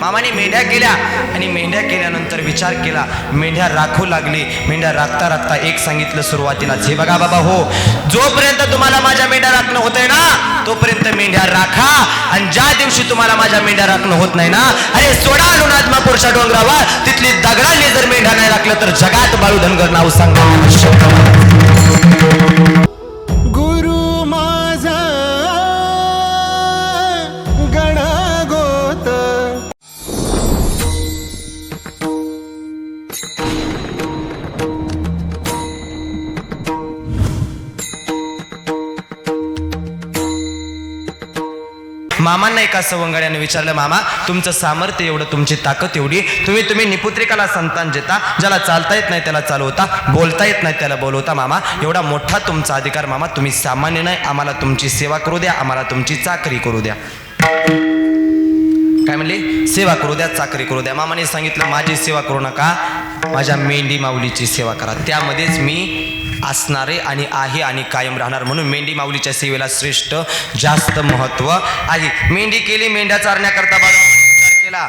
मामाने मेंढ्या केल्या आणि मेंढ्या केल्यानंतर विचार केला. मेंढ्या राखू लागली. मेंढ्या राखता राखता एक सांगितलं सुरुवातीला हे बघा बाबा हो जोपर्यंत तुम्हाला माझ्या मेंढ्या राखणं होतंय ना तोपर्यंत मेंढ्या राखा. आणि ज्या दिवशी तुम्हाला माझ्या मेंढ्या राखणं होत नाही ना अरे सोडा लोणात्मा आत्मापूरच्या डोंगरावर. तिथली दगडांनी जर मेंढ्या नाही राखलं तर जगात बाळू धनगर नाव सांगणं मामांना एका सवंगड्याने विचारलं मामा तुमचं सामर्थ्य एवढं तुमची ताकद एवढी. तुम्ही तुम्ही निपुत्रिकाला संतान देता ज्याला चालता येत नाही त्याला चालवता बोलता येत नाही त्याला बोलवता मामा. एवढा मोठा तुमचा अधिकार मामा. तुम्ही सामान्य नाही आम्हाला तुमची सेवा करू द्या आम्हाला तुमची चाकरी करू द्या. काय म्हणले? सेवा करू द्या चाकरी करू द्या. मामाने सांगितलं माझी सेवा करू नका माझ्या मेंढी माऊलीची सेवा करा. त्यामध्येच मी असणारे आणि आहे आणि कायम राहणार म्हणून मेंढी माऊलीच्या सेवेला श्रेष्ठ जास्त महत्त्व आहे. मेंढी केली मेंढ्या चारण्याकरता बाळूमामाने विचार केला.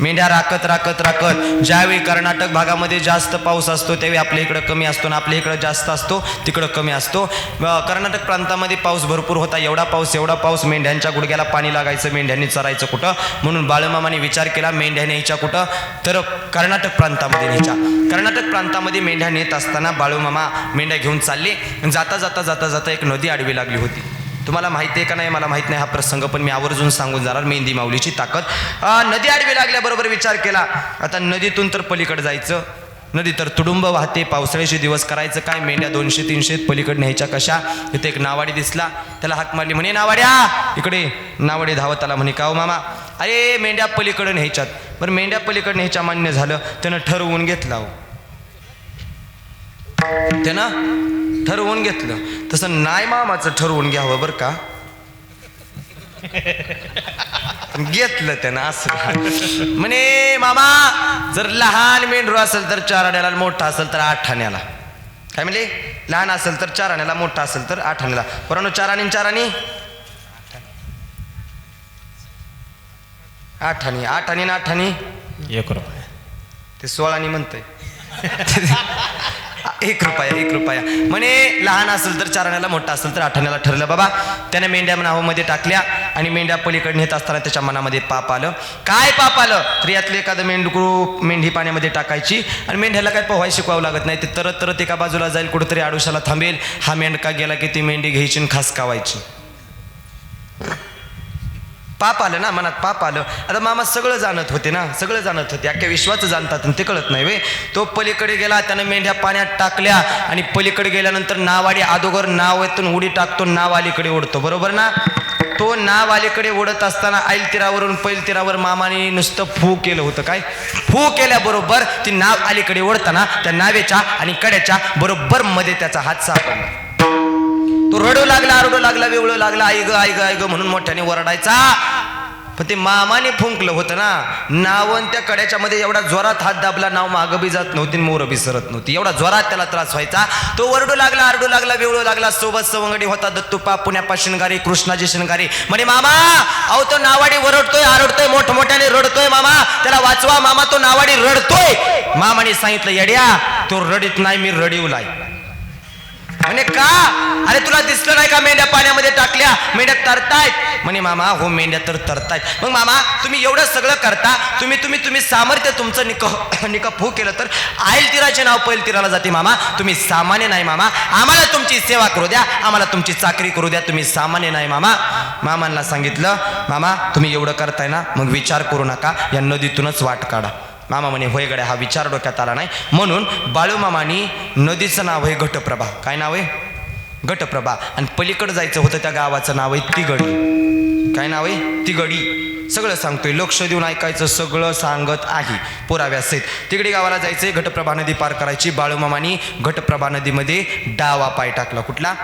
मेंढ्या राखत राखत राखत. ज्यावेळी कर्नाटक भागामध्ये जास्त पाऊस असतो त्यावेळी आपल्या इकडं कमी असतो ना आपल्या इकडं जास्त असतो तिकडं कमी असतो. कर्नाटक प्रांतामध्ये पाऊस भरपूर होता. एवढा पाऊस एवढा पाऊस मेंढ्यांच्या गुडघ्याला पाणी लागायचं मेंढ्यांनी चरायचं कुठं? म्हणून बाळूमामाने विचार केला मेंढ्या न्यायच्या कुठं? तर कर्नाटक प्रांतामध्ये न्यायच्या. कर्नाटक प्रांतामध्ये मेंढ्या नेत असताना बाळूमामा मेंढ्या घेऊन चालले. जाता जाता जाता जाता एक नदी आडवी लागली होती. तुम्हाला माहिती आहे का नाही? मला माहीत नाही हा प्रसंग पण मी आवर्जून सांगून जाणार मेहंदी माऊलीची ताकद. नदी आडवी लागल्याबरोबर विचार केला. आता नदीतून तर पलीकडे जायचं. नदी तर तुडुंब वाहते पावसाळ्याचे दिवस करायचं. काय मेंढ्या दोनशे तीनशे पलीकडे न्यायच्या कशा? इथे एक नावाडी दिसला. त्याला हाक मारली म्हणे नावाड्या! इकडे नावाडी धावत आला म्हणे का हो मामा? अरे मेंढ्या पलीकडे न्यायच्यात. बरं मेंढ्या पलीकडे न्यायच्या मान्य झालं. त्यानं ठरवून घेतला हो त्यानं ठरवून घेतलं. तसं नाही मामाचं ठरवून घ्यावं बरं का. घेतलं त्यानं असं. म्हणे मामा जर लहान मेंढरू असेल तर चार आण्याला मोठा असेल तर आठ आण्याला काय म्हणले? लहान असेल तर चार आण्याला मोठा असेल तर आठ आण्याला परंतु चार आणि चार आणि आठ आणि आठ आणि आठ आणि एक रुपया. ते सोळानी म्हणतंय. एक रुपया एक रुपया. म्हणे लहान असेल तर चारण्याला मोठा असेल तर आठवण्याला ठरलं बाबा. त्याने मेंढ्या नावामध्ये टाकल्या आणि मेंढ्या पलीकडे नेत असताना त्याच्या मनामध्ये पाप आलं. काय पाप आलं? तर यातलं एखादं मेंढकू मेंढी पाण्यामध्ये टाकायची आणि मेंढ्याला काय पोहाय शिकवावं लागत नाही. ते तरत तरत एका बाजूला जाईल कुठेतरी आडुशाला थांबेल. हा मेंढका गेला की ती मेंढी घ्यायची आणि खास कावायची पाप आलं ना मनात पाप आलं. आता मामा सगळं जाणत होते ना सगळं जाणत होते. अख्ख्या विश्वाचं जाणतात आणि ते कळत नाही वे. तो पलीकडे गेला त्यानं मेंढ्या पाण्यात टाकल्या आणि पलीकडे गेल्यानंतर नावाडी अदोगर नाव येतून उडी टाकतो नाव अलीकडे ओढतो. बरोबर ना? तो नाव अलीकडे ओढत असताना आईल तीरावरून पैल तीरावर मामाने नुसतं फू केलं होतं काय? फू केल्याबरोबर ती नाव अलीकडे ओढताना त्या नावेच्या आणि कड्याच्या बरोबर मध्ये त्याचा हात सापडला. तो रडू लागला आरडू लागला वेवळू लागला आई ग आई ग आई ग म्हणून मोठ्याने वरडायचा पण ते मामाने फुंकलं होतं ना नावन त्या कड्याच्या मध्ये एवढा जोरात हात दाबला नाव मागं बी जात नव्हती मोर बी सरत नव्हती. एवढा जोरात त्याला त्रास व्हायचा. तो वरडू लागला आरडू लागला वेवळू लागला सोबत सवंगडी होता दत्तुपा पुण्यापा शिंगारी कृष्णाजी शिंगारी म्हणे मामा अहो तो नावाडी वरडतोय आरडतोय मोठमोठ्याने रडतोय मामा. त्याला वाचवा मामा तो नावाडी रडतोय. मामाने सांगितलं येड्या तो रडीत नाही मी रडीवलाय म्हणे का? अरे तुला दिसलं नाही का मेंढ्या पाण्यामध्ये टाकल्या? मेंढ्या तरतायत. म्हणे मामा हो मेंढ्या तर तरतायत. मग मामा तुम्ही एवढं सगळं करता तुम्ही तुम्ही तुम्ही सामर्थ्य तुमचं निक निक फू केलं तर आईल तिराचे नाव पैल तिराला जाते मामा. तुम्ही सामान्य नाही मामा. आम्हाला तुमची सेवा करू द्या आम्हाला तुमची चाकरी करू द्या तुम्ही सामान्य नाही मामा. मामांना सांगितलं मामा तुम्ही एवढं करताय ना मग विचार करू नका या नदीतूनच वाट काढा. मामा म्हणे होय गड्या हा विचार डोक्यात आला नाही. म्हणून बाळूमामानी नदीचं नाव आहे घटप्रभा. काय नाव आहे? घटप्रभा. आणि पलीकडे जायचं होतं त्या गावाचं नाव आहे तिगडी. काय नाव आहे? तिगडी. सगळं सांगतोय. लक्ष देऊन ऐकायचं सगळं सांगत आहे. पुराव्यासहित तिगडी गावाला जायचंय घटप्रभा नदी पार करायची. बाळूमामानी घटप्रभा नदीमध्ये डावा पाय टाकला. कुठला?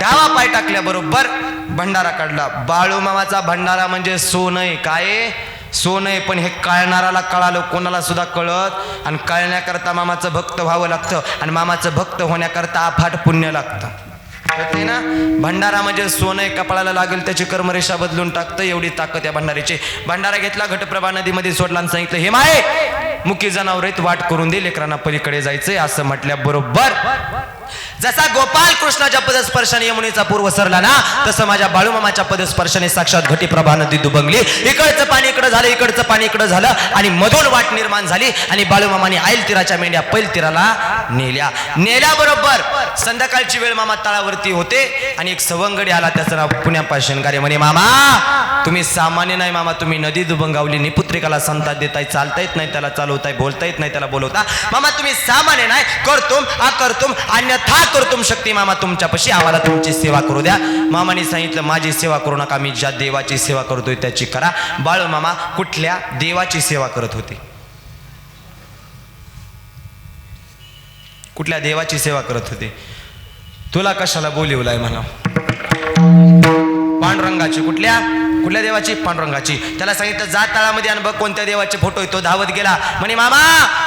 डावा पाय टाकल्याबरोबर भंडारा काढला. बाळूमामाचा भंडारा म्हणजे सोनय काय सोनं आहे पण हे कळणाराला कळालं कोणाला सुद्धा कळत? आणि कळण्याकरता मामाचं भक्त व्हावं लागतं आणि मामाचं भक्त होण्याकरता अफाट पुण्य लागतं. ना? भंडारा म्हणजे सोनं आहे, कपाळाला लागेल त्याची कर्मरेषा बदलून टाकतं एवढी ताकद या भंडारीची. भंडारा घेतला घटप्रभा नदीमध्ये सोडला आणि सांगितलं हे माय मुकी जनावरेत वाट करून दे लेकरांना पलीकडे जायचंय असं म्हटल्या बरोबर जसा गोपाल कृष्णाच्या पदस्पर्शाने यमुनेचा पूर्व सरला ना तसं माझ्या बाळूमामाच्या पदस्पर्शाने साक्षात घटीप्रभा नदी दुबंगली. इकडचं पाणी इकडं झालं इकडचं पाणी इकडं झालं आणि मधून वाट निर्माण झाली आणि बाळूमामाने आईल तीराच्या मेंढ्या पैल तीराला नेल्या नेल्याबरोबर संध्याकाळची वेळ मामा तळावरती होते आणि एक सवंगडी आला त्याचं नाव पुण्यापासून कार्य म्हणे मामा तुम्ही सामान्य नाही मामा तुम्ही नदी दुबंगावली निपुत्रिकाला संतात देताय चालता येत नाही त्याला चालवताय बोलता येत नाही त्याला बोलवता. मामा तुम्ही सामान्य नाही करतुम अन्य अन्यथा करतुम शक्ती मामा तुमच्यापाशी आम्हाला तुमची सेवा करू द्या. मामाने सांगितलं माझी सेवा करू नका मी ज्या देवाची सेवा करतोय त्याची करा. बाळ मामा कुठल्या देवाची सेवा करत होते? कुठल्या देवाची सेवा करत होते? तुला कशाला बोलिवलाय म्हणा पांडुरंगाची कुठल्या? कुठल्या देवाची? पांडुरंगाची. त्याला सांगितलं जात तळामध्ये आणि बघ कोणत्या देवाचे फोटो आहे. तो धावत गेला. म्हणे मामा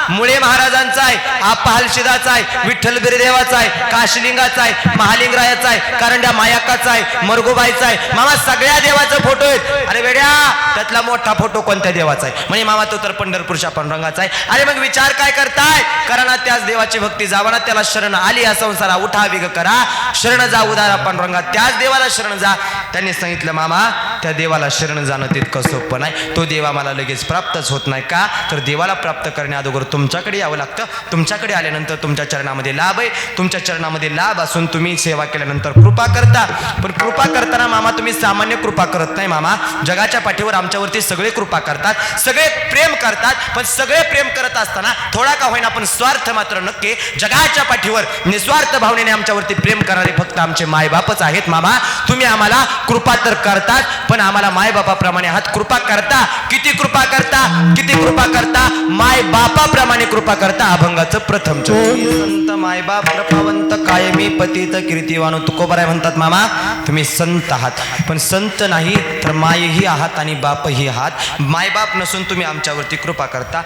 मुळे महाराजांचा आहे आपा हलशिदाचा आहे विठ्ठल देवाचा आहे काशीलिंगाचा आहे महालिंगरायाचा आहे कारंड्या मायाकाचा आहे मरगोबाईचा आहे. मामा सगळ्या देवाचा फोटो आहेत. अरे वेड्या त्यातला मोठा फोटो कोणत्या देवाचा आहे? म्हणे मामा तो तर पंढरपूरच्या पांडुरंगाचा आहे. अरे मग विचार काय करताय? करा त्याच देवाची भक्ती जावाना त्याला शरण आली या संसारा उठा विग करा. शरण जा उदारा पांडुरंगा त्याच देवाला शरण जा. त्यांनी सांगितलं मामा त्या देवाला शरण जाणं तितकं सोपं नाही. तो देवा मला लगेच प्राप्तच होत नाही का? तर देवाला प्राप्त करण्या अगोदर तुमच्याकडे यावं लागतं. तुमच्याकडे आल्यानंतर तुमच्या चरणामध्ये लाभ आहे. तुमच्या चरणामध्ये लाभ असून तुम्ही सेवा केल्यानंतर कृपा करता. पण कृपा करताना मामा तुम्ही सामान्य कृपा करत नाही मामा. जगाच्या पाठीवर आमच्यावरती सगळे कृपा करतात. सगळे प्रेम करतात. पण सगळे प्रेम करत असताना थोडा का होईना पण स्वार्थ मात्र नक्की जगाच्या पाठीवर निस्वार्थ भावनेने आमच्यावरती प्रेम करणारे फक्त आमचे मायबापच आहेत मामा. तुम्ही आम्हाला कृपा तर करतात पण आम्हाला मायबापाप्रमाणे हात कृपा करता. किती कृपा करता? किती कृपा करता? माय बापाप्रमाणे कृपा करता अभंगाचं प्रथम चरण. संत मायबाप कृपावंत कायमी पतित कीर्तिवान तुकोबराय म्हणतात मामा. तुम्ही संत आहात. पण संत नाही तर मायही आहात आणि बापही आहात. मायबाप नसून तुम्ही आमच्यावरती कृपा करता.